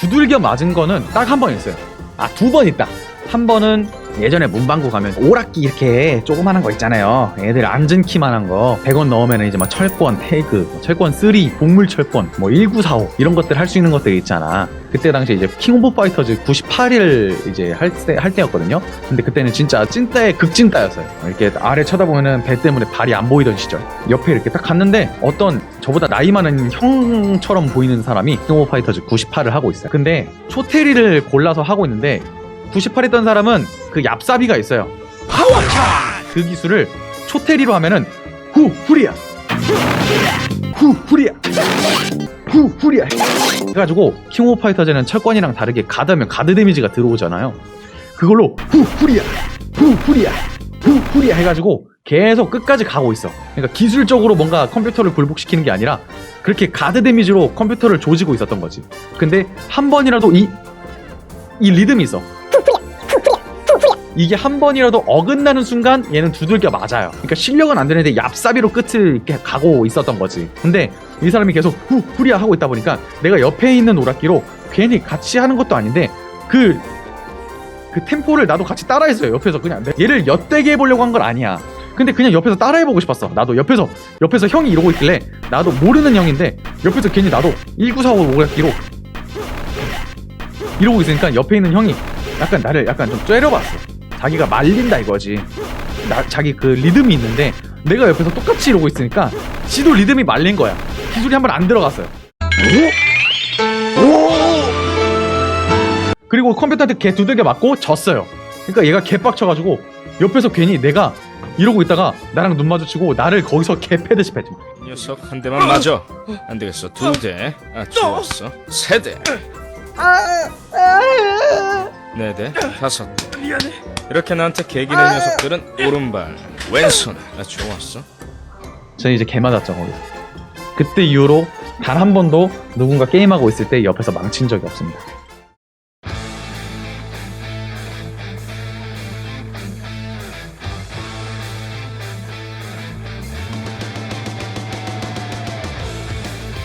두들겨 맞은 거는 딱 한 번 있어요. 아, 두 번 있다. 한 번은 예전에 문방구 가면 오락기 이렇게 조그만한 거 있잖아요. 애들 앉은 키만한 거 100원 넣으면 이제 막 철권, 태그, 뭐 철권 3, 곡물 철권, 뭐 1945 이런 것들 할 수 있는 것들 있잖아. 그때 당시 이제 킹 오브 파이터즈 98일 이제 할, 때, 할 때였거든요. 근데 그때는 진짜 찐따의 극찐따였어요. 이렇게 아래 쳐다보면은 배 때문에 발이 안 보이던 시절. 옆에 이렇게 딱 갔는데 어떤 저보다 나이 많은 형처럼 보이는 사람이 킹 오브 파이터즈 98을 하고 있어요. 근데 초테리를 골라서 하고 있는데 98 했던 사람은 그 얍사비가 있어요. 파워차! 그 기술을 초테리로 하면은 후 후리야. 후 후리야. 후 후리야. 해가지고 킹 오브 파이터즈는 철권이랑 다르게 가드면 가드 데미지가 들어오잖아요. 그걸로 후 후리야. 후 후리야. 후 후리야 해가지고 계속 끝까지 가고 있어. 그러니까 기술적으로 뭔가 컴퓨터를 굴복시키는 게 아니라 그렇게 가드 데미지로 컴퓨터를 조지고 있었던 거지. 근데 한 번이라도 이, 이 리듬이 있어. 이게 한 번이라도 어긋나는 순간 얘는 두들겨 맞아요. 그러니까 실력은 안 되는데 얍사비로 끝을 가고 있었던 거지. 근데 이 사람이 계속 후 후리야 하고 있다 보니까 내가 옆에 있는 오락기로 괜히 같이 하는 것도 아닌데 그 그 템포를 나도 같이 따라했어요. 옆에서 그냥 내- 얘를 엿되게 해보려고 한 건 아니야. 근데 그냥 옆에서 따라해보고 싶었어. 나도 옆에서 옆에서 형이 이러고 있길래 나도 모르는 형인데 옆에서 괜히 나도 1945 오락기로 이러고 있으니까 옆에 있는 형이 약간 나를 약간 좀 째려봤어. 자기가 말린다 이거지. 나 자기 그 리듬이 있는데 내가 옆에서 똑같이 이러고 있으니까 지도 리듬이 말린 거야. 기술이 한 번 안 들어갔어요. 그리고 컴퓨터한테 개 두들겨 맞고 졌어요. 그러니까 얘가 개 빡쳐가지고 옆에서 괜히 내가 이러고 있다가 나랑 눈 마주치고 나를 거기서 개 패듯이 패지. 녀석 한 대만 맞아. 안 되겠어. 두 대. 아 좋았어. 세 대. 네 대. 다섯 대. 이렇게 나한테 개기는 녀석들은 오른발, 왼손. 아 좋았어. 저는 이제 개 맞았죠 거기서. 그때 이후로 단 한 번도 누군가 게임하고 있을 때 옆에서 망친 적이 없습니다.